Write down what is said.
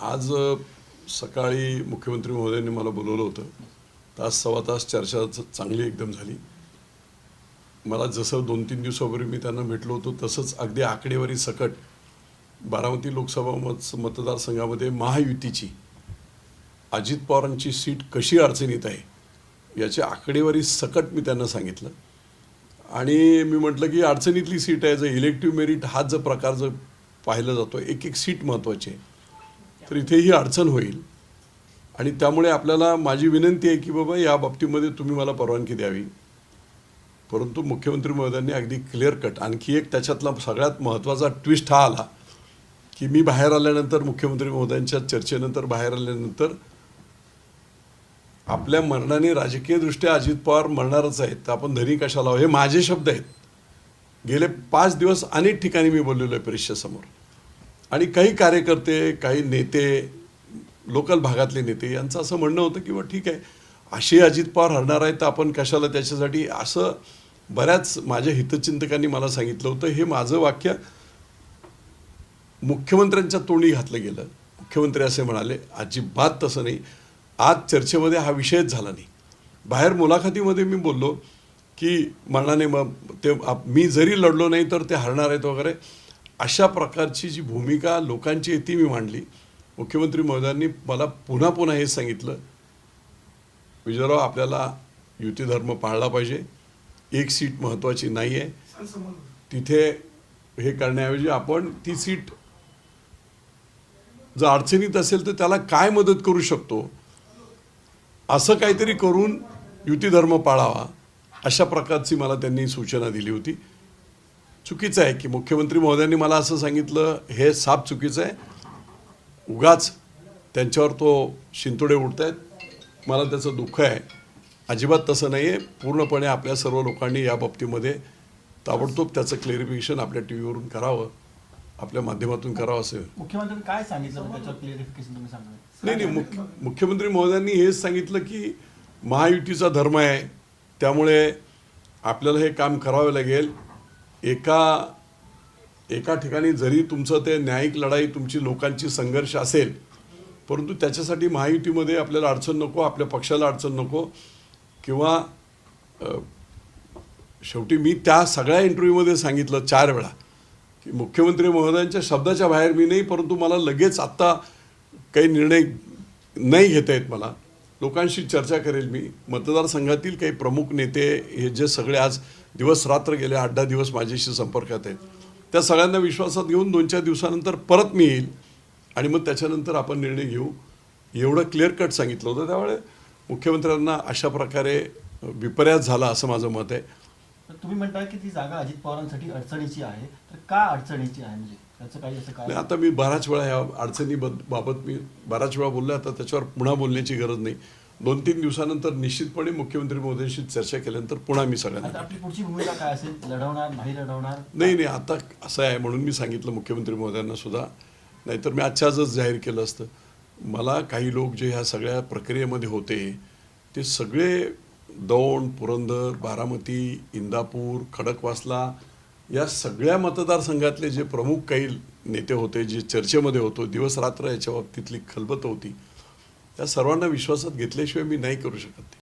आज सकाळी मुख्यमंत्री महोदयांनी मला बोलवलं होतं. तास सव्वा तास चर्चा चांगली एकदम झाली. मला जसं दोन तीन दिवसापूर्वी मी त्यांना भेटलो होतो तसंच अगदी आकडेवारी सकट बारामती लोकसभा मत मतदारसंघामध्ये महायुतीची अजित पवारांची सीट कशी अडचणीत आहे याची आकडेवारी सकट मी त्यांना सांगितलं. आणि मी म्हटलं की अडचणीतली सीट आहे जर इलेक्टिव्ह मेरिट हा जर प्रकार जर पाहिला जातो एक एक सीट महत्त्वाची आहे. तर इथे ही अडचण होईल. आणि त्यामुळे आपल्याला माझी विनंती आहे की बाबा या बाबतीमध्ये तुम्ही मला परवानगी द्यावी. परंतु मुख्यमंत्री महोदयांनी अगदी क्लिअर कट आणखी एक त्याच्यातला सगळ्यात महत्त्वाचा ट्विस्ट हा आला की मी बाहेर आल्यानंतर मुख्यमंत्री महोदयांच्या चर्चेनंतर बाहेर आल्यानंतर आपल्या मरणाने राजकीयदृष्ट्या अजित पवार मरणारच आहेत. तर आपण धनी कशाला हे माझे शब्द आहेत. गेले पाच दिवस अनेक ठिकाणी मी बोललेलो आहे परीक्षेसमोर. आणि काही कार्यकर्ते काही नेते लोकल भागातले नेते यांचं असं म्हणणं होतं की बा ठीक आहे असे अजित पवार हरणार आहेत तर आपण कशाला त्याच्यासाठी? असं बऱ्याच माझ्या हितचिंतकांनी मला सांगितलं होतं. हे माझं वाक्य मुख्यमंत्र्यांच्या तोंडी घातलं गेलं. मुख्यमंत्री असे म्हणाले अजिबात तसं नाही. आज चर्चेमध्ये हा विषयच झाला नाही. बाहेर मुलाखतीमध्ये मी बोललो की मरणाने मग ते मी जरी लढलो नाही तर ते हरणार आहेत वगैरे. अशा प्रकारची जी भूमिका लोकांची आहे ती मी मांडली मुख्यमंत्री महोदयांनी मला पुन्हा पुन्हा हे सांगितलं विजयराव आपल्याला युती धर्म पाळला पाहिजे एक सीट महत्त्वाची नाही आहे तिथे हे करण्याऐवजी आपण ती सीट जर अडचणीत असेल तर त्याला काय मदत करू शकतो? असं काहीतरी करून युती धर्म पाळावा अशा प्रकारची मला त्यांनी सूचना दिली होती. चुकीचं आहे की मुख्यमंत्री महोदयांनी मला असं सांगितलं हे साप चुकीचं आहे. उगाच त्यांच्यावर तो शिंतोडे उडत आहेत मला त्याचं दुःख आहे. अजिबात तसं नाही आहे पूर्णपणे आपल्या सर्व लोकांनी या बाबतीमध्ये ताबडतोब त्याचं क्लेरिफिकेशन आपल्या टी व्हीवरून करावं आपल्या माध्यमातून करावं असं मुख्यमंत्र्यांनी काय सांगितलं त्याच्यावर क्लिअरिफिकेशन तुम्ही नाही नाही मुख्य मुख्यमंत्री महोदयांनी हेच सांगितलं की महायुतीचा धर्म आहे. त्यामुळे आपल्याला हे काम करावं लागेल. एका एका ठिकाणी जरी तुमचं ते न्यायिक लढाई तुमची लोकांची संघर्ष असेल परंतु त्याच्यासाठी महायुतीमध्ये आपल्याला अडचण नको आपल्या पक्षाला अडचण नको किंवा शेवटी मी त्या सगळ्या इंटरव्ह्यूमध्ये सांगितलं चार वेळा की मुख्यमंत्री महोदयांच्या शब्दाच्या बाहेर मी नाही परंतु मला लगेच आत्ता काही निर्णय नाही घेता येत मला. लोकांशी चर्चा करेल मी. मतदारसंघातील काही प्रमुख नेते हे जे सगळे आज दिवस रात्र गेले आठ दहा दिवस माझ्याशी संपर्कात आहेत. त्या सगळ्यांना विश्वासात घेऊन दोन चार दिवसानंतर परत मी येईल आणि मग त्याच्यानंतर आपण निर्णय घेऊ. एवढं क्लिअर कट सांगितलं होतं. त्यामुळे मुख्यमंत्र्यांना अशा प्रकारे विपर्यास झाला असं माझं मत आहे. तर तुम्ही म्हणताय की ती जागा अजित पवारांसाठी अडचणीची आहे. तर का अडचणीची आहे? म्हणजे त्याचं काही असं नाही काय आता मी बऱ्याच वेळा ह्या अडचणी बद- बाबत मी बऱ्याच वेळा बोललो आता त्याच्यावर पुन्हा बोलण्याची गरज नाही. दोन तीन दिवसानंतर निश्चितपणे मुख्यमंत्री महोदयांशी चर्चा केल्यानंतर पुन्हा मी सगळ्यांना आपली पुढची भूमिका काय असेल? लढवणार नाही लढवणार? नाही नाही आता असं आहे म्हणून मी सांगितलं मुख्यमंत्री महोदयांना सुद्धा. नाहीतर मी आजच्या आजच जाहीर केलं असतं. मला काही लोक जे ह्या सगळ्या प्रक्रियेमध्ये होते ते सगळे दौंड पुरंदर बारामती इंदापूर खडकवासला या सगळ्या मतदारसंघातले जे प्रमुख काही नेते होते जे चर्चेमध्ये होतो दिवस रात्र याच्या बाबतीतली खलबत होती त्या सर्वांना विश्वासात घेतल्याशिवाय मी नाही करू शकत. ते